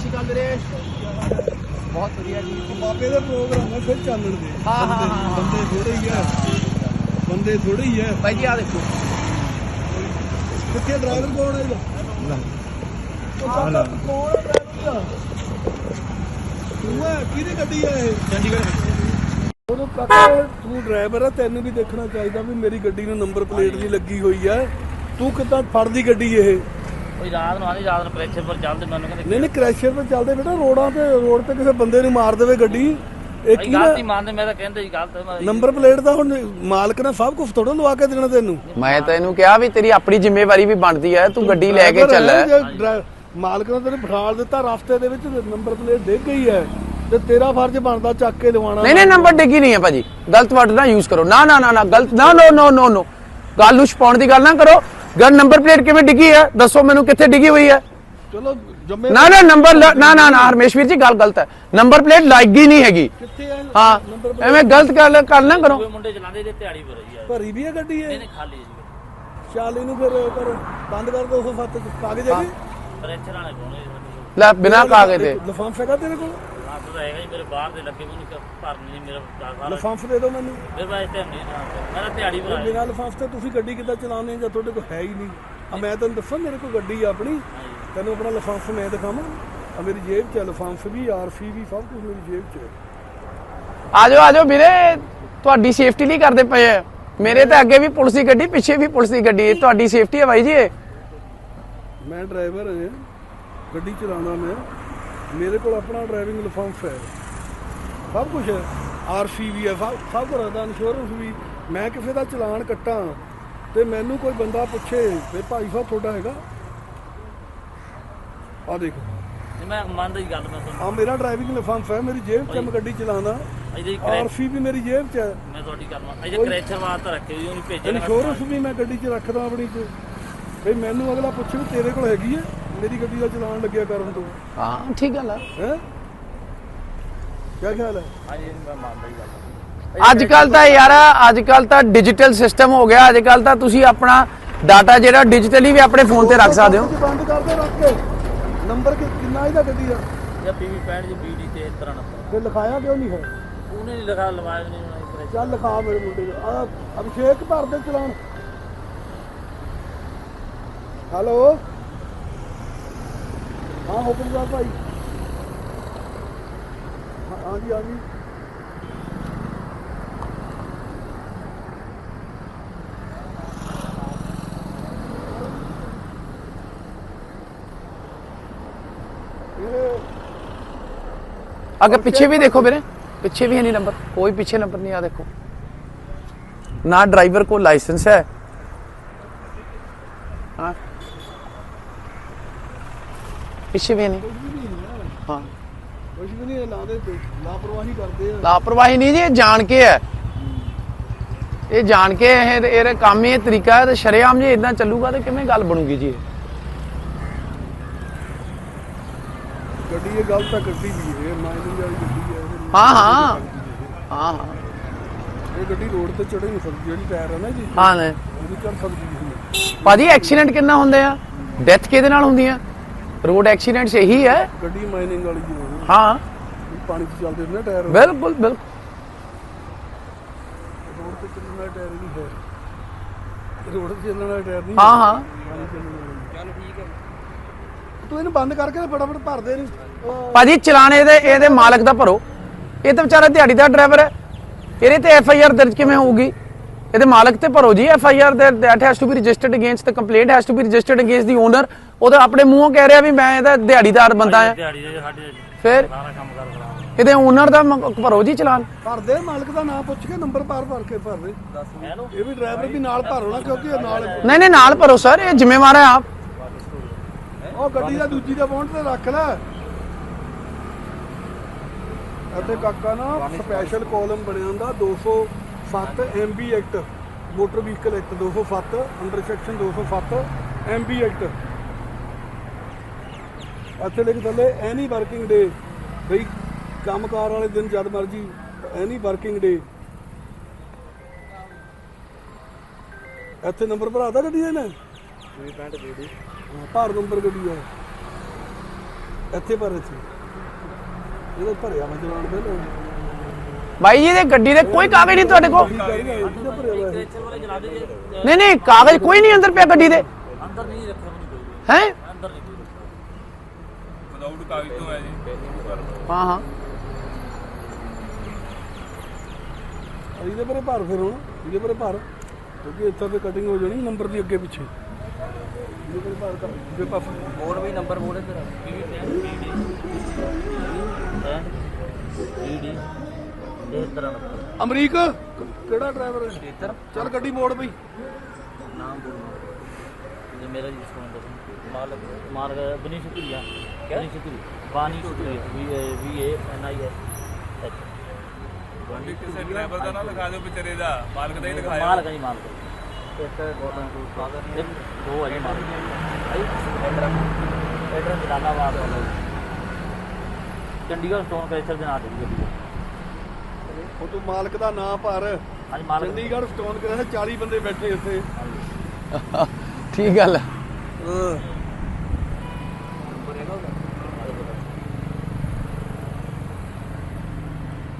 ਸ਼੍ਰੀ ਅਕਾਲ ਵੀਰੇ। ਬਹੁਤ ਵਧੀਆ ਜੀ। ਬਾਬੇ ਦੇ ਪ੍ਰੋਗਰਾਮ ਹੈ ਫਿਰ ਚੱਲਣ ਦੇ। ਹਾਂ, ਹਾਂ, ਹਾਂ, ਹਾਂ। ਬੰਦੇ ਥੋੜੇ ਹੀ ਆ। ਬੰਦੇ ਥੋੜੇ ਹੀ ਆ। ਬਾਈ ਜੀ ਆ ਦੇਖੋ। ਕਿੱਥੇ ਡਰਾਈਵਰ ਕੌਣ ਹੈ ਇਹਦਾ ਕੌਣ ਹੈ ਡਰਾਈਵਰ ਤੂੰ ਹੈ ਕਿਹਦੀ ਗੱਡੀ ਹੈ ਇਹ? ਚੰਡੀਗੜ੍ਹ ਉਹਨੂੰ ਕਾਕਾ ਤੂੰ ਡਰਾਈਵਰ ਹੈ ਤੈਨੂੰ ਵੀ ਦੇਖਣਾ ਚਾਹੀਦਾ ਵੀ ਮੇਰੀ ਗੱਡੀ ਨੂੰ ਨੰਬਰ ਪਲੇਟ ਨਹੀਂ ਲੱਗੀ ਹੋਈ ਹੈ ਤੂੰ ਕਿੱਦਾਂ ਫੜਦੀ ਗੱਡੀ ਇਹ? ਕੋਈ ਰਾਤ ਨੂੰ ਆਣੀ ਰਾਤ ਨੂੰ ਪ੍ਰੈਸ਼ਰ ਪਰ ਚੱਲਦੇ ਮੈਨੂੰ ਕਹਿੰਦੇ ਨਹੀਂ ਨਹੀਂ ਕ੍ਰੈਸ਼ਰ ਤੇ ਚੱਲਦੇ ਬੇਟਾ ਰੋਡਾਂ ਤੇ ਰੋਡ ਤੇ ਕਿਸੇ ਬੰਦੇ ਨੂੰ ਮਾਰ ਦੇਵੇ ਗੱਡੀ। ਇਹ ਕੀ ਗਲਤੀ ਨਾ ਮੰਨਦੇ ਮੈਂ ਤਾਂ ਕਹਿੰਦੇ ਜੀ ਗਲਤ ਹੈ ਨੰਬਰ ਪਲੇਟ ਦਾ ਹੁਣ ਮਾਲਕ ਨੇ ਸਭ ਕੁਝ ਥੋੜਾ ਲਵਾ ਕੇ ਦੇਣਾ ਤੈਨੂੰ। ਮੈਂ ਤੈਨੂੰ ਕਿਹਾ ਵੀ ਤੇਰੀ ਆਪਣੀ ਜ਼ਿੰਮੇਵਾਰੀ ਵੀ ਬਣਦੀ ਹੈ ਤੂੰ ਗੱਡੀ ਲੈ ਕੇ ਚੱਲ। ਹੈ, ਜੇ ਡਰਾ- ਮਾਲਕ ਨੇ ਤੈਨੂੰ ਬਿਠਾਲ ਦਿੱਤਾ ਰਸਤੇ ਦੇ ਵਿੱਚ ਨੰਬਰ ਪਲੇਟ ਡਿੱਗ ਗਈ ਹੈ। ਤੇ ਤੇਰਾ ਫਰਜ਼ ਬਣਦਾ ਚੱਕ ਕੇ ਲਵਾਉਣਾ। ਨਹੀਂ ਨਹੀਂ ਨੰਬਰ ਡਿੱਗੀ ਨਹੀਂ ਹੈ ਭਾਜੀ। ਗਲਤ ਵਰਡ ਨਾ ਯੂਜ਼ ਕਰੋ। ਨਾ ਨਾ ਨਾ ਨਾ ਗਲਤ ਨਾ ਨੋ ਨੋ ਨੋ ਨੋ। ਗੱਲ ਨੂੰ ਛਪਾਉਣ ਦੀ ਗੱਲ ਨਾ ਕਰੋ। ਗੱਲ ਨੰਬਰ ਪਲੇਟ ਕਿਵੇਂ ਡਿੱਗੀ ਹੈ ਦੱਸੋ ਮੈਨੂੰ ਕਿੱਥੇ ਡਿੱਗੀ ਹੋਈ ਹੈ ਚਲੋ ਜੰਮੇ ਨਾ ਨਾ ਨੰਬਰ ਨਾ ਨਾ ਨਾ ਹਰਮੇਸ਼ ਵੀਰ ਜੀ ਗੱਲ ਗਲਤ ਹੈ। ਨੰਬਰ ਪਲੇਟ ਲੱਗੀ ਨਹੀਂ ਹੈਗੀ। ਕਿੱਥੇ ਹੈ ਹਾਂ ਐਵੇਂ ਗਲਤ ਗੱਲ ਕਰ ਨਾ ਕਰੋ। ਕੋਈ ਮੁੰਡੇ ਚਲਾਉਂਦੇ ਜੇ ਦਿਹਾੜੀ ਪਰ ਰਹੀ ਆ। ਭਰੀ ਵੀ ਹੈ ਗੱਡੀ ਇਹ? ਇਹਨੇ ਖਾਲੀ ਜੀ ਚੱਲ ਇਹਨੂੰ ਫਿਰ ਕਰ ਬੰਦ ਕਰ ਦੋ ਉਹ ਫੱਤ ਕਾਗਜ਼ ਹੈ। ਪ੍ਰੈਸ਼ਰ ਵਾਲੇ ਕੋਨੇ ਲੈ ਬਿਨਾ ਕਾਗਜ਼ ਦੇ। ਲਫਾਫ ਹੈਗਾ ਤੇਰੇ ਕੋਲ? ਜੀ ਮੇਰੇ ਬਾਹਰ ਦੇ ਲੱਗੇ ਮੈਨੂੰ ਕਿ ਭਰਨੀ ਨਹੀਂ ਮੇਰਾ ਦਸ ਸਾਲ ਲਫਾਫ ਦੇ ਦਿਓ ਮੈਨੂੰ। ਮੇਰੇ ਬਾਅਦ ਤੇ ਨਹੀਂ ਜਾਣਦਾ ਮੈਂ ਤਾਂ ਦਿਹਾੜੀ ਆਇਆ ਬਿਨਾਂ ਲਫਾਫ ਤੇ ਤੁਸੀਂ ਗੱਡੀ ਕਿੱਦਾਂ ਚਲਾਉਂਦੇ ਜਾਂ ਤੁਹਾਡੇ ਕੋਲ ਹੈ ਹੀ ਨਹੀਂ? ਆ ਮੈਂ ਤੈਨੂੰ ਦੱਸਾਂ ਮੇਰੇ ਕੋਲ ਗੱਡੀ ਆ ਆਪਣੀ। ਤੈਨੂੰ ਆਪਣਾ ਲਫਾਫ ਮੈਂ ਦਿਖਾਵਾਂ। ਆ ਮੇਰੀ ਜੇਬ 'ਚ ਲਫਾਫ ਵੀ ਆਰਸੀ ਵੀ ਸਭ ਕੁਝ ਮੇਰੀ ਜੇਬ 'ਚ ਹੈ ਆਜੋ ਆਜੋ ਵੀਰੇ ਤੁਹਾਡੀ ਸੇਫਟੀ ਲਈ ਕਰਦੇ ਪਏ ਆ। ਮੇਰੇ ਤਾਂ ਅੱਗੇ ਵੀ ਪੁਲਿਸ ਦੀ ਗੱਡੀ ਪਿੱਛੇ ਵੀ ਪੁਲਿਸ ਦੀ ਗੱਡੀ। ਤੁਹਾਡੀ ਸੇਫਟੀ ਹੈ ਬਾਈ ਜੀ ਮੈਂ ਡਰਾਈਵਰ ਹਾਂ ਗੱਡੀ ਚਲਾਉਣਾ ਮੈਂ। ਮੇਰੇ ਕੋਲ ਆਪਣਾ ਡਰਾਈਵਿੰਗ ਲਾਇਸੈਂਸ ਹੈ। ਸਭ ਕੁਝ ਹੈ। ਆਰਸੀ ਵੀ ਹੈ। ਸਭ ਸਭ ਕੁਝ ਦਾ ਇੰਸ਼ੋਰੈਂਸ ਵੀ। ਮੈਂ ਕਿਸੇ ਦਾ ਚਲਾਨ ਕੱਟਾਂ ਤੇ ਮੈਨੂੰ ਕੋਈ ਬੰਦਾ ਪੁੱਛੇ ਵੀ ਭਾਈ ਸਾਹਿਬ ਤੁਹਾਡਾ ਹੈਗਾ। ਆ ਦੇਖੋ। ਨਹੀਂ, ਮੈਂ ਮੰਨਦਾ ਜੀ ਗੱਲ ਮੈਂ ਤੁਹਾਨੂੰ ਆ ਮੇਰਾ ਡਰਾਈਵਿੰਗ ਲਾਇਸੈਂਸ ਹੈ। ਮੇਰੀ ਜੇਬ 'ਚ ਹੈ, ਮੈਂ ਗੱਡੀ ਚਲਾਉਂਦਾ। ਇਹਦੀ ਆਰਸੀ ਵੀ ਮੇਰੀ ਜੇਬ 'ਚ ਹੈ। ਮੈਂ ਤੁਹਾਡੀ ਗੱਲ ਮੰਨ ਇਹਦੇ ਕਰੈਚਰ ਵਾਸਤੇ ਰੱਖੇ ਹੋਈ ਉਹਨੂੰ ਭੇਜਣਾ ਇੰਸ਼ੋਰੈਂਸ ਵੀ ਮੈਂ ਗੱਡੀ 'ਚ ਰੱਖਦਾ ਆਪਣੀ 'ਚ। ਵੀ ਮੈਨੂੰ ਅਗਲਾ ਪੁੱਛੇ ਵੀ ਤੇਰੇ ਕੋਲ ਹੈਗੀ ਹੈ? ਮੇਰੀ ਗੱਡੀ ਦਾ ਚਲਾਨ ਲੱਗਿਆ ਕਰਨ ਤੋਂ। ਹਾਂ ਠੀਕ ਗੱਲ ਹੈ ਹੈ? ਕੀ ਖਿਆਲ ਹੈ ਹਾਂਜੀ ਮੈਂ ਮੰਨਦਾ ਜੀ ਗੱਲ ਅੱਜ ਕੱਲ ਤਾਂ ਯਾਰ ਅੱਜ ਕੱਲ ਤਾਂ ਡਿਜੀਟਲ ਸਿਸਟਮ ਹੋ ਗਿਆ ਅੱਜ ਕੱਲ ਤਾਂ ਤੁਸੀਂ ਆਪਣਾ ਡਾਟਾ ਜਿਹੜਾ ਡਿਜੀਟਲੀ ਵੀ ਆਪਣੇ ਫੋਨ ਤੇ ਰੱਖ ਸਕਦੇ ਹੋ। ਬੰਦ ਕਰ ਦੇ ਰੱਖ ਕੇ। ਨੰਬਰ ਕਿ- ਕਿੰਨਾ ਇਹਦਾ ਗੱਡੀ ਦਾ? ਜਾਂ ਪੀਵੀ 65 ਜੀ ਬੀਡੀ ਤੇ ਇਸ ਤਰ੍ਹਾਂ ਨਾ ਤੇ ਲਿਖਾਇਆ ਕਿਉਂ ਨਹੀਂ ਹੈ ਉਹਨੇ ਨਹੀਂ ਲਿਖਾ ਲਵਾਇਆ ਨਹੀਂ ਉਹਨਾਂ ਨੇ ਕਰੈਚਰ ਚੱਲ ਲਿਖਾ ਮੇਰੇ ਮੁੰਡੇ ਨੂੰ। ਆ ਅਭਿਸ਼ੇਕ ਭਰ ਦੇ ਚਲਾਨ। ਹੈਲੋ? ਹਾਂ ਹੁਕਮ ਦਾ ਭਾਈ ਹਾਂ ਜੀ ਹਾਂ ਜੀ आगे पीछे भी देखो मेरे पीछे भी है नहीं नंबर कोई पीछे नंबर नहीं आ देखो। ना ड्राइवर को लाइसेंस है ਪਿੱਛੇ ਵੀ ਨਹੀਂ। ਹਾਂ। ਕੁਝ ਵੀ ਨਹੀਂ ਲਾਦੇ ਲਾਪਰਵਾਹੀ ਕਰਦੇ ਆ। ਲਾਪਰਵਾਹੀ ਨਹੀਂ ਜੀ ਇਹ ਜਾਣ ਕੇ ਹੈ। ਇਹ ਜਾਣ ਕੇ ਇਹ ਇਹ ਕੰਮ ਇਹ ਤਰੀਕਾ ਹੈ ਤੇ ਕਿਵੇਂ ਗੱਲ ਬਣੂਗੀ ਜੀ ਹਾਂ ਹਾਂ ਹਾਂ ਹਾਂ। ਇਹ ਗੱਡੀ ਰੋਡ ਤੇ ਚੜੇ ਨਹੀਂ ਸਕਦੀ ਜਿਹੜੀ ਟਾਇਰ ਹੈ ਨਾ ਜੀ। ਹਾਂ ਨੇ ਉਹਦੀ ਚੜ ਸਕਦੀ ਹੈ। ਭਾਜੀ ਐਕਸੀਡੈਂਟ ਕਿੰਨਾ ਹੁੰਦੇ ਆ? ਡੈਥ ਕਿਹਦੇ ਨਾਲ ਹੁੰਦੀ ਆ? ਰੋਡ ਐਕਸੀਡੈਂਟਸ ਇਹੀ ਹੈ। ਗੱਡੀ ਮਾਈਨਿੰਗ ਵਾਲੀ ਜੀ ਹੋਵੇ ਹਾਂ। ਪਾਣੀ 'ਚ ਚੱਲਦੇ ਨੇ ਟਾਇਰ। ਬਿਲਕੁਲ ਬਿਲਕੁਲ। ਰੋਡ ਤੇ ਚੱਲਣ ਵਾਲਾ ਟਾਇਰ ਨਹੀਂ ਹੈ। ਰੋਡ ਤੇ ਚੱਲਣ ਵਾਲਾ ਟਾਇਰ ਨਹੀਂ ਹਾਂ। ਹਾਂ ਚੱਲ ਠੀਕ ਹੈ ਤੂੰ ਇਹਨੂੰ ਬੰਦ ਕਰਕੇ ਫਟਾਫਟ ਭਰ ਦੇ ਇਹਨੂੰ। ਭਾਜੀ ਚਲਾਨ ਇਹਦੇ ਇਹਦੇ ਮਾਲਕ ਦਾ ਭਰੋ। ਇਹ ਤਾਂ ਵਿਚਾਰਾ ਦਿਹਾੜੀਦਾਰ ਡਰਾਈਵਰ ਹੈ। ਇਹਦੇ ਤੇ ਐਫ ਆਈ ਆਰ ਦਰਜ ਕਿਵੇਂ ਹੋਊਗੀ? ਇਹਦੇ ਮਾਲਕ ਤੇ ਭਰੋ ਜੀ। F I R that has to be registered against the complaint has to be registered against the owner ਉਹਦਾ ਆਪਣੇ ਮੂੰਹੋਂ ਕਹਿ ਰਿਹਾ ਵੀ ਮੈਂ ਇਹਦਾ ਦਿਹਾੜੀਦਾਰ ਬੰਦਾ ਆ ਦਿਹਾੜੀ ਦੇ ਸਾਡੇ ਫਿਰ? ਸਾਰਾ ਕੰਮ ਕਰ ਇਹਦੇ ਓਨਰ ਦਾ ਮ- ਭਰੋ ਜੀ ਚਲਾਨ। ਭਰ ਦੇ ਮਾਲਕ ਦਾ ਨਾਮ ਪੁੱਛ ਕੇ ਨੰਬਰ ਪਾਰ ਭਰ ਕੇ ਭਰ ਦੇ। ਹੈਲੋ ਇਹ ਵੀ ਡਰਾਈਵਰ ਵੀ ਨਾਲ ਭਰ ਹੋਣਾ ਕਿਉਂਕਿ ਇਹ ਨਾਲ ਨਹੀਂ ਨਹੀਂ ਨਾਲ ਭਰੋ ਸਰ ਇਹ ਜ਼ਿੰਮੇਵਾਰ ਹੈ ਆਪ। ਉਹ ਗੱਡੀ ਦਾ ਦੂਜੀ ਦਾ ਬੌਂਡ ਤੇ ਰੱਖ ਲੈ। ਅਤੇ ਕਾਕਾ ਨਾ ਸਪੈਸ਼ਲ ਕਾਲਮ ਬਣਿਆ ਹੁੰਦਾ 207 MV act motor vehicle act 207 under section 207 MV act ਇੱਥੇ ਲਿਖ ਥੱਲੇ ਐਨੀ ਵਰਕਿੰਗ ਡੇ ਬਈ ਕੰਮਕਾਰ ਵਾਲੇ ਦਿਨ ਜਦ ਮਰਜ਼ੀ ਐਨੀ ਵਰਕਿੰਗ ਡੇ ਇੱਥੇ ਨੰਬਰ ਭਰਾਤਾ ਗੱਡੀ ਦੇ ਨੇ? 65 ਗੱਡੀ ਹਾਂ ਭਾਰ ਨੰਬਰ ਗੱਡੀ ਹੈ ਇੱਥੇ ਭਰ ਇੱਥੇ। ਇਹਦੇ ਭਰਿਆ ਮੈਂ ਚਲਾਣ ਪਹਿਲਾਂ। ਬਾਈ ਜੀ ਇਹ ਗੱਡੀ ਦੇ ਕੋਈ ਕਾਗਜ਼ ਨਹੀਂ ਤੁਹਾਡੇ ਕੋਲ। ਦੇ ਨਹੀਂ ਨਹੀਂ ਕਾਗਜ਼ ਕੋਈ ਨਹੀਂ ਅੰਦਰ ਪਿਆ ਗੱਡੀ ਦੇ। ਅੰਦਰ ਨਹੀਂ ਰੱਖਿਆ ਮੈਨੂੰ ਕੋਈ ਹੈ? ਅੰਦਰ ਨਹੀਂ ਕੋਈ ਵਿਦਾਊਟ ਕਾਗਜ਼ ਤੋਂ ਹੈ ਜੀ। ਹਾਂ ਹਾਂ। ਇਹਦੇ ਪਰੇ ਭਰ ਫਿਰ ਹੁਣ ਇਹਦੇ ਪਰੇ ਭਰ। ਕਿਉਂਕਿ ਇੱਥੇ ਤੇ ਕਟਿੰਗ ਹੋ ਜਾਣੀ ਨੰਬਰ ਦੀ ਅੱਗੇ ਪਿੱਛੇ। ਇਹਦੇ ਪਰੇ ਭਰ ਕਰ ਜੇ ਬੋਰਡ ਵੀ ਨੰਬਰ ਬੋਰਡ। ਹੈ ਤਰ੍ਹਾਂ ਨੰਬਰ ਅਮਰੀਕ ਕਿਹੜਾ ਡਰਾਈਵਰ ਹੈ? ਇੱਧਰ ਚੱਲ ਗੱਡੀ ਮੋੜ ਬਈ। ਨਾਮ ਬੋਲਣਾ ਜੇ ਮੇਰਾ ਜੀ ਮਾਲਕ ਮਾਲਕ ਬਨੀ ਸ਼ੁਕਰੀਆ ਬਨੀ ਸ਼ੁਕਰੀਆ ਬਾਨੀ ਸ਼ੁਕਰੀਆ ਵੀ ਵੀ ਏ ਐਨ ਆਈ ਐਸ ਐਚ ਤੁਹਾਡੇ ਕਿਸੇ ਡਰਾਈਵਰ ਦਾ ਨਾ ਲਿਖਾ ਦਿਓ ਵਿਚਾਰੇ ਦਾ ਮਾਲਕ ਦਾ ਹੀ ਲਿਖਾਇਆ ਮਾਲਕ ਹੈ ਜੀ ਮਾਲਕ। ਇੱਕ ਗੋਦਾਂ ਤੋਂ ਫਾਦਰ ਇੱਕ ਦੋ ਹੈ ਜੀ ਮਾਲਕ। ਆਈ ਇਧਰ ਇਧਰ ਜਲਾਲਾਬਾਦ ਵਾਲਾ ਚੰਡੀਗੜ੍ਹ ਸਟੋਨ ਕ੍ਰੈਸ਼ਰ ਦੇ ਨਾਲ ਦੀ ਗੱਡੀ। ਉਹ ਤੂੰ ਮਾਲਕ ਦਾ ਨਾਂ ਭਰ। ਹਾਂਜੀ ਮਾਲਕ ਚੰਡੀਗੜ੍ਹ ਸਟੋਨ ਕਰੇ 40 ਬੰਦੇ ਬੈਠੇ ਇੱਥੇ। ਠੀਕ ਗੱਲ ਹੈ। ਹਾਂ।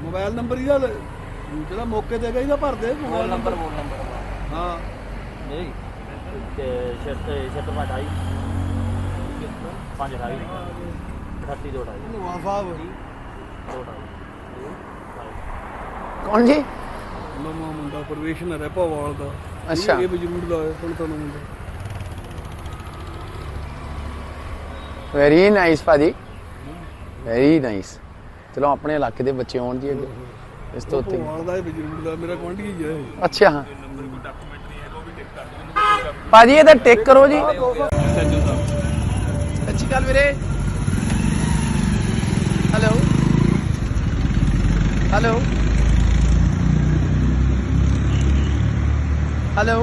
ਮੋਬਾਈਲ ਨੰਬਰ ਇਹਦਾ ਲੈ- ਜਿਹੜਾ ਮੌਕੇ ਤੇ ਹੈਗਾ ਇਹਦਾ ਭਰ ਦੇ ਬੋਲ ਨੰਬਰ। ਬੋਲ ਨੰਬਰ ਹਾਂ। ਨਹੀਂ ਤੇ ਸ਼ਰਤ ਸ਼ਰਤ ਮਟਾਈ ਪੰਜ ਅਠਾਈ 32 ਦੋ ਅਠਾਈ ਨਵਾਂ ਸਾਹਿਬ ਦੋ ਅਠਾਈ ਕੌਣ ਜੀ? ਨਵਾਂ ਮੁੰਡਾ ਪ੍ਰਵੇਸ਼ਨਰ ਹੈ ਭਵਾਲ ਦਾ। ਅੱਛਾ। ਇਹ ਵੀ ਜ਼ਰੂਰ ਲਾਇਆ ਹੁਣ ਤੁਹਾਨੂੰ ਮੁੰਡਾ। ਵੈਰੀ ਨਾਈਸ ਭਾਜੀ। ਵੈਰੀ ਨਾਈਸ ਚਲੋ ਆਪਣੇ ਇਲਾਕੇ ਦੇ ਬੱਚੇ ਆਉਣ ਜੀ ਅੱਗੇ। ਇਸ ਤੋਂ ਉੱਤੇ। ਭਵਾਲ ਦਾ ਇਹ ਵੀ ਜ਼ਰੂਰ ਲਾਇਆ ਮੇਰਾ ਗੁਆਂਢੀ ਹੀ ਹੈ। ਅੱਛਾ ਹਾਂ। ਟਿਕ ਕਰ ਭਾਜੀ ਇਹਦਾ ਟਿਕ ਕਰੋ ਜੀ। ਸ਼੍ਰੀ ਅਕਾਲ ਵੀਰੇ। ਹੈਲੋ ਹੈਲੋ ਹੈਲੋ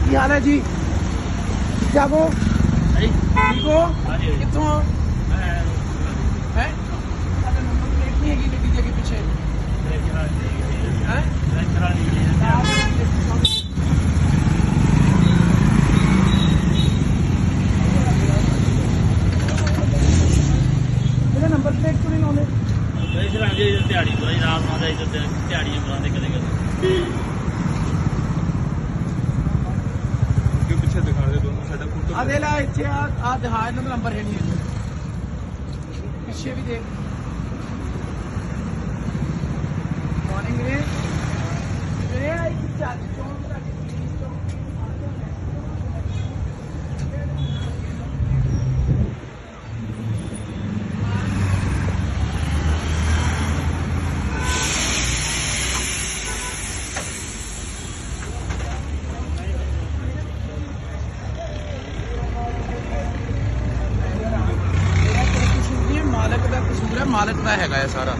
ਕੀ ਹਾਲ ਹੈ ਜੀ ਜਾਗੋ ਹਾਂਜੀ ਠੀਕ ਹੋ ਹਾਂਜੀ ਕਿੱਥੋਂ ਹੈ ਸਾਡਾ ਨੰਬਰ ਪਲੇਟ ਨਹੀਂ ਹੈਗੀ ਗੱਡੀ ਦੇ ਅੱਗੇ ਪਿੱਛੇ ਹੈ ਇਹਦਾ ਨੰਬਰ ਪਲੇਟ ਕਿਉਂ ਨਹੀਂ ਲਾਉਂਦੇ ਕ੍ਰੈਸ਼ਰ ਆ ਜੀ ਦਿਹਾੜੀ ਬੁਲਾਈ ਰਾਤ ਨੂੰ ਆਉਂਦਾ ਇੱਧਰ ਦਿਹਾੜੀਆਂ ਬੁਲਾਉਂਦੇ ਕਦੇ ਕਦੇ। ਕਿ ਪਿੱਛੇ ਦਿਖਾ ਦੇ ਦੋਨੋਂ ਸਾਡਾ ਫੋਟੋ ਆ ਦੇ ਲੈ ਇੱਥੇ ਆ ਆ ਦਿਖਾ ਇਹਨਾਂ ਦਾ ਨੰਬਰ ਹੈ ਨਹੀਂ। ਪਿੱਛੇ ਵੀ ਦੇਖ। ਮਾਰਨਿੰਗ ਵੀਰੇ। ਵੀਰੇ ਆ ਇੱਕ ਚੱਜ ਚੌਂਕ ਦਾ ਕਸੂਰ ਨਹੀਂ ਹੈ, ਮਾਲਕ ਦਾ ਕਸੂਰ ਹੈ ਮਾਲਕ ਦਾ ਹੈਗਾ ਇਹ ਸਾਰਾ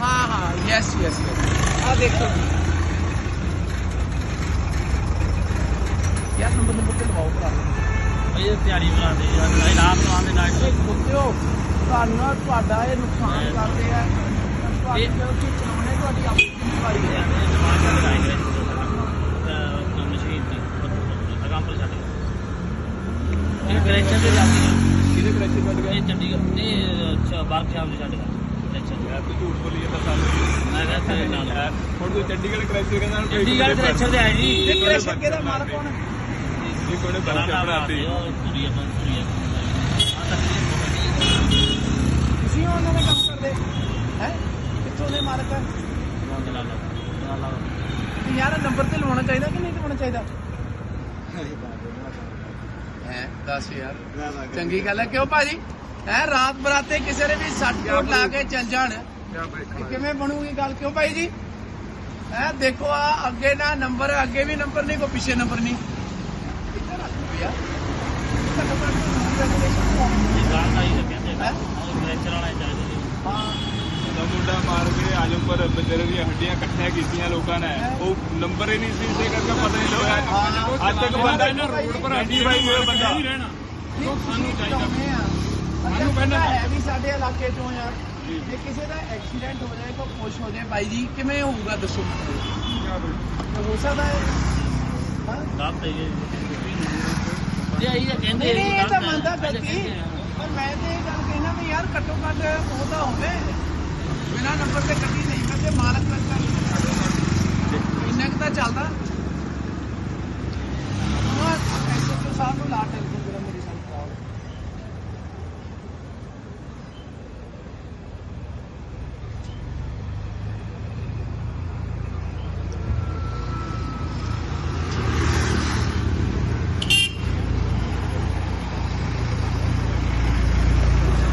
ਹਾਂ ਹਾਂ ਯੈਸ ਯੈਸ ਆ ਦੇਖੋ ਜੀ ਯਾਰ ਨੰਬਰ ਨੰਬਰ ਤੇ ਲਵਾਓ ਭਰਾ ਇਹ ਦਿਹਾੜੀ ਬੁਲਾਉਂਦੇ ਜੀ ਰਾਤ ਰਾਤ ਨੂੰ ਆਉਂਦੇ ਨਾਈਟ ਇਹ ਕੁੱਤਿਓ ਤੁਹਾਨੂੰ ਨਾ ਤੁਹਾਡਾ ਇਹ ਨੁਕਸਾਨ ਕਰਦੇ ਆ ਤੁਹਾਡੀ ਕਿਉਂਕਿ ਚਲਾਉਣੇ ਤੁਹਾਡੀ ਆਪਣੀ ਜ਼ਿੰਮੇਵਾਰੀ ਹੈ ਮਸ਼ੀਨ ਦੀ ਅਗੰਪਲ ਛੱਡ ਇਹ ਕ੍ਰੈਸ਼ਰ ਦੇ ਜਾਂਦੀ ਹੈ ਕ੍ਰੈਸ਼ਰ ਕੱਢ ਗਿਆ? ਇਹ ਚੰਡੀਗੜ੍ਹ ਇਹ ਅੱਛਾ ਬਾਰਕ ਸ਼ਾਮ ਦੇ ਛੱਡ ਗਿਆ। ਯਾਰ ਤੂੰ ਝੂਠ ਬੋਲੀ ਜਾਂਦਾ ਸਾਨੂੰ ਮੈਂ ਕਿਹਾ ਤੇਰੇ ਨਾਲ ਯਾਰ ਹੁਣ ਤੂੰ ਚੰਡੀਗੜ੍ਹ ਕ੍ਰੈਸ਼ਰ ਕਹਿੰਦਾ ਹੁਣ ਚੰਡੀਗੜ੍ਹ ਕ੍ਰੈਸ਼ਰ ਦੇ ਆਏ ਜੀ। ਇਹ ਕ੍ਰੈਸ਼ਰ ਕਿਹਦਾ ਮਾਲਕ ਕੌਣ ਇਹ ਕੋਨੇ ਬੰਦ ਬਣਾਤੀ। ਪੂਰੀ ਆਪਨ ਪੂਰੀ ਤੁਸੀਂ ਉਹਨਾਂ ਦੇ ਕੰਮ ਕਰਦੇ। ਹੈ? ਕਿੱਥੋਂ ਦੇ ਮਾਲਕ ਹੈ ਤੇ ਯਾਰ ਨੰਬਰ ਤੇ ਲਵਾਉਣਾ ਚਾਹੀਦਾ ਕਿ ਨਹੀਂ ਲਵਾਉਣਾ ਚਾਹੀਦਾ? ਦੱਸ ਯਾਰ। ਚੰਗੀ ਗੱਲ ਹੈ ਕਿਉਂ ਭਾਜੀ? ਹੈ ਰਾਤ ਬਰਾਤੇ ਕਿਸੇ ਨੇ ਵੀ ਸੱਟ ਚੋਟ ਲਾ ਕੇ ਚੱਲ ਜਾਣ। ਕਿਵੇਂ ਬਣੂਗੀ ਗੱਲ? ਕਿਉਂ ਭਾਈ ਜੀ? ਹੈ ਦੇਖੋ ਆ ਅੱਗੇ ਨਾ ਨੰਬਰ ਅੱਗੇ ਵੀ ਨੰਬਰ ਨਹੀਂ ਕੋਈ ਪਿੱਛੇ ਨੰਬਰ ਨਹੀਂ। ਕਿੱਥੇ ਰੱਖ ਲਓ ਯਾਰ। ਇਹਦਾ ਨੰਬਰ ਜਾਣ ਦਾ ਹੀ ਲੱਗਿਆ ਤੇ। ਹੈਂ? ਕ੍ਰੈਸ਼ਰ ਵਾਲਾ ਚਾਹੀਦਾ ਜੀ ਹਾਂ। ਦਾ ਮੁੰਡਾ ਮਾਰ ਕੇ ਆਜਮਪੁਰ ਬਜਰ ਦੀਆਂ ਹੱਡੀਆਂ ਇਕੱਠੀਆਂ ਕੀਤੀਆਂ ਲੋਕਾਂ ਨੇ। ਉਹ ਨੰਬਰ ਹੀ ਨਹੀਂ ਸੀ ਇਸੇ ਕਰਕੇ ਪਤਾ ਨਹੀਂ ਲੱਗਿਆ। ਅੱਜ ਤੱਕ ਬੰਦਾ ਇਹਨਾਂ ਰੋਡ ਪਰ ਆਈਡੈਂਟੀਫਾਈ ਹੋਇਆ ਬੰਦਾ। ਨਹੀਂ ਰਹਿਣਾ। ਸਾਨੂੰ ਚਾਹੀਦਾ। ਸਾਨੂੰ ਪਹਿਲਾਂ ਹੈ ਵੀ ਸਾਡੇ ਇਲਾਕੇ ਚੋਂ ਯਾਰ ਜੇ। ਕਿਸੇ ਦਾ ਐਕਸੀਡੈਂਟ ਹੋ ਜਾਏ ਕੋਈ ਕੁਛ ਹੋ ਜਾਏ। ਬਾਈ ਜੀ ਕਿਵੇਂ ਹੋਊਗਾ ਦੱਸੋ? ਹੋ ਸਕਦਾ ਹੈ। ਕਹਿੰਦੇ ਇਹ ਤਾਂ। ਮੰਨਦਾ ਗਲਤੀ। ਪਰ ਮੈਂ ਤੇ ਇਹ ਗੱਲ ਕਹਿਣਾ ਵੀ ਯਾਰ ਘੱਟੋ ਘੱਟ ਉਹ ਤਾਂ ਹੋਵੇ। ਬਿਨਾਂ ਨੰਬਰ ਤੇ ਗੱਡੀ ਨਹੀਂ ਕਰਦੇ ਮਾਲਕ ਲੱਗਦਾ ਇੰਨਾ ਕੁ ਤਾਂ ਚੱਲਦਾ ਹਾਂ ਐਸਐਚਓ ਸਾਹਿਬ ਨੂੰ ਲਾ ਟੈਲੀਫੋਨ ਜਰਾ ਮੇਰੀ ਸਾਈਡ ਕਰਾਓ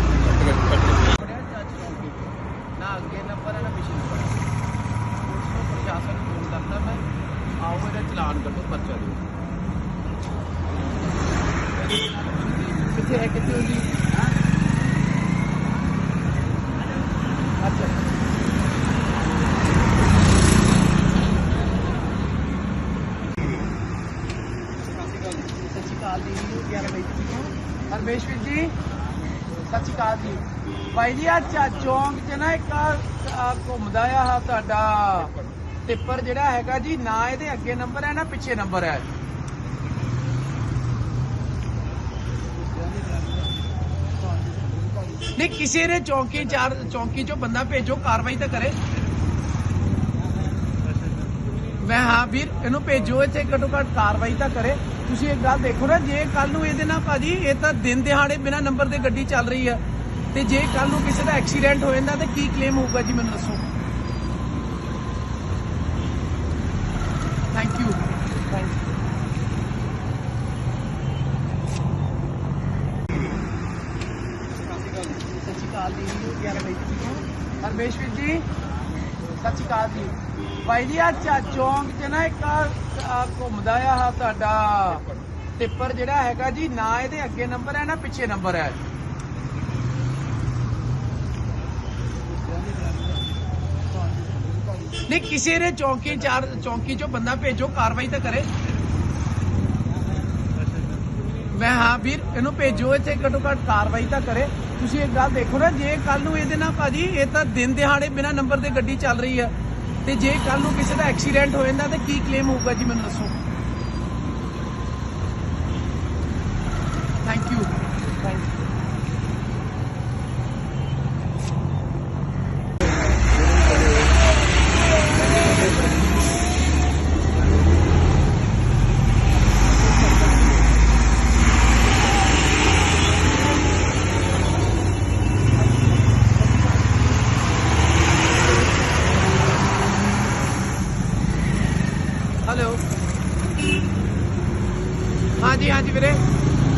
ਬੜਿਆ ਚਾਚ ਚੌਂਕੀ ਨਾ ਅੱਗੇ ਨੰਬਰ ਹੈ ਨਾ ਪਿਛੇ ਨੰਬਰ ਹੈ ਪੁਲਿਸ ਨੂੰ ਪ੍ਰਸ਼ਾਸਨ ਨੂੰ ਫੋਨ ਕਰਦਾ ਮੈਂ ਆਓ ਇਹਦਾ ਚਲਾਨ ਕੱਢੋ ਪਰਚਾ ਦਿਓ ਕਿੱਥੇ ਹੈ ਕਿੱਥੇ ਹੁੰਦੀ ਹਾਂ ਅੱਛਾ ਸਤਿ ਸ਼੍ਰੀ ਅਕਾਲ ਜੀ, ਸਤਿ ਸ਼੍ਰੀ ਅਕਾਲ ਜੀ। ਭਾਈ ਜੀ ਆ ਚੌਂਕ 'ਚ ਨਾ ਇੱਕ, ਆਹ- ਘੁੰਮਦਾ ਆ ਤੁਹਾਡਾ ਟਿੱਪਰ ਜਿਹੜਾ ਹੈਗਾ ਜੀ, ਨਾ ਇਹਦੇ ਅੱਗੇ ਨੰਬਰ ਹੈ, ਨਾ ਪਿੱਛੇ ਨੰਬਰ ਹੈ। ਨਹੀਂ, ਕਿਸੇ ਨੇ ਚੌਂਕੀ ਚਾਰ ਚੌਂਕੀ 'ਚੋਂ ਬੰਦਾ ਭੇਜੋ, ਕਾਰਵਾਈ ਤਾਂ ਕਰੇ। ਮੈਂ ਹਾਂ ਵੀਰ, ਇਹਨੂੰ ਭੇਜੋ, ਇੱਥੇ ਘੱਟੋ ਘੱਟ ਕਾਰਵਾਈ ਤਾਂ ਕਰੇ। ਤੁਸੀਂ ਇੱਕ ਗੱਲ ਦੇਖੋ ਨਾ, ਜੇ ਕੱਲ ਨੂੰ ਇਹਦੇ ਨਾਲ ਭਾਜੀ, ਇਹ ਤਾਂ ਦਿਨ ਦਿਹਾੜੇ ਬਿਨਾ ਨੰਬਰ ਦੇ ਗੱਡੀ ਚੱਲ ਰਹੀ ਹੈ ਤੇ ਜੇ ਕੱਲ ਨੂੰ ਕਿਸੇ ਦਾ ਐਕਸੀਡੈਂਟ ਹੋ ਜਾਂਦਾ, ਤੇ ਕੀ ਕਲੇਮ ਹੋਊਗਾ ਜੀ ਮੈਨੂੰ ਦੱਸੋ? ਥੈਂਕ ਯੂ ਸਤਿ ਸ਼੍ਰੀ ਅਕਾਲ ਜੀ। 11 ਵਜੇ ਤੋਂ ਹਰਮੇਸ਼ਵਰ ਜੀ? ਸਤਿ ਸ਼੍ਰੀ ਅਕਾਲ ਜੀ। ਭਾਈ ਜੀ ਆ ਚੌਂਕ 'ਚ ਨਾ ਇੱਕ ਆਹ- ਘੁੰਮਦਾ ਆ ਤੁਹਾਡਾ ਟਿੱਪਰ ਜਿਹੜਾ ਹੈਗਾ ਜੀ, ਨਾ ਇਹਦੇ ਅੱਗੇ ਨੰਬਰ ਹੈ ਨਾ ਪਿੱਛੇ ਨੰਬਰ ਹੈ। ਨਹੀਂ, ਕਿਸੇ ਨੇ ਚੌਂਕੀ ਚਾਰ, ਚੌਂਕੀ 'ਚੋਂ ਬੰਦਾ ਭੇਜੋ, ਕਾਰਵਾਈ ਤਾਂ ਕਰੇ। ਮੈਂ ਹਾਂ ਵੀਰ, ਇਹਨੂੰ ਭੇਜੋ, ਇੱਥੇ ਘੱਟੋ ਘੱਟ ਕਾਰਵਾਈ ਤਾਂ ਕਰੇ। ਤੁਸੀਂ ਇੱਕ ਗੱਲ ਦੇਖੋ ਨਾ, ਜੇ ਕੱਲ ਨੂੰ ਇਹਦੇ ਨਾਲ ਭਾਜੀ, ਇਹ ਤਾਂ ਦਿਨ ਦਿਹਾੜੇ ਬਿਨਾਂ ਨੰਬਰ ਦੇ ਗੱਡੀ ਚੱਲ ਰਹੀ ਹੈ। ਤੇ ਜੇ ਕੱਲ ਨੂੰ ਕਿਸੇ ਦਾ ਐਕਸੀਡੈਂਟ ਹੋ ਜਾਂਦਾ, ਤੇ ਕੀ ਕਲੇਮ ਹੋਊਗਾ ਜੀ ਮੈਨੂੰ ਦੱਸੋ thank you thank you hello ਹਾਂਜੀ ਹਾਂਜੀ ਵੀਰੇ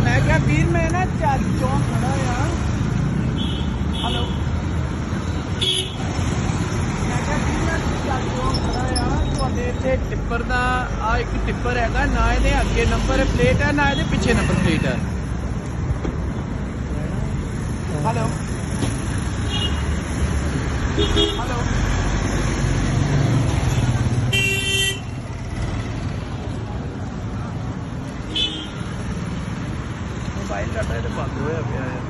ਮੈਂ ਕਿਹਾ ਵੀਰ ਮੈਂ ਨਾ ਚੱਲ ਚੌਂਕ ਖੜਾ ਆ ਹੈਲੋ ਮੈਂ ਕਿਹਾ ਵੀਰ ਮੈਂ ਚੱਲ ਚੌਂਕ ਖੜਾ ਆ ਤੁਹਾਡੇ ਟਿੱਪਰ ਦਾ ਆ ਇੱਕ ਟਿੱਪਰ ਹੈਗਾ, ਨਾ ਇਹਦੇ ਅੱਗੇ ਨੰਬਰ ਪਲੇਟ ਹੈ, ਨਾ ਇਹਦੇ ਪਿੱਛੇ ਨੰਬਰ ਪਲੇਟ ਹੈ। ਹੈਲੋ ਹੈਲੋ ਮੋਬਾਈਲ ਡਾਟਾ ਇਹਦੇ ਬੰਦ ਹੋਇਆ ਪਿਆ ਹੈ।